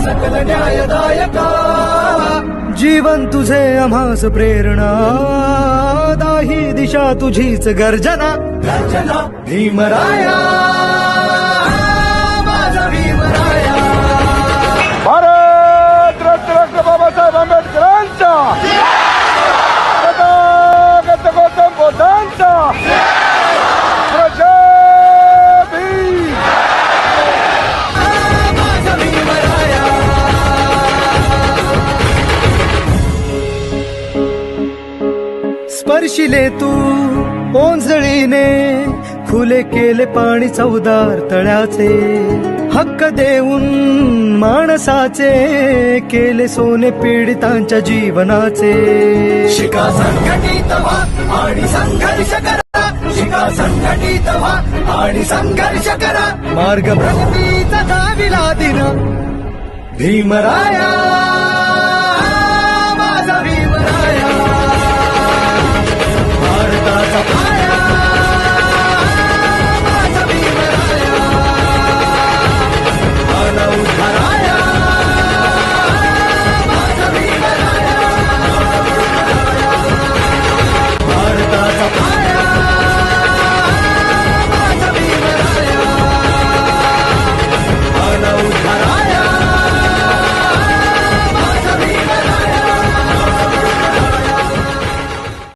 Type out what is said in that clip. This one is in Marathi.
सकल न्यायदायका। जीवन तुझे आम्हास प्रेरणा। दाही दिशा तुझीच गर्जना। गर्जना भीमराया। स्पर्शिले तू ओंजळीने खुले केले पाणी चौदार तळ्याचे. हक्क देऊन माणसाचे केले सोने पीडितांच्या जीवनाचे. शिका संघटित व्हा आणि संघर्ष करा. शिका संघटित व्हा आणि संघर्ष करा. मार्ग प्रगतीचा दाविला दिन. भीमराया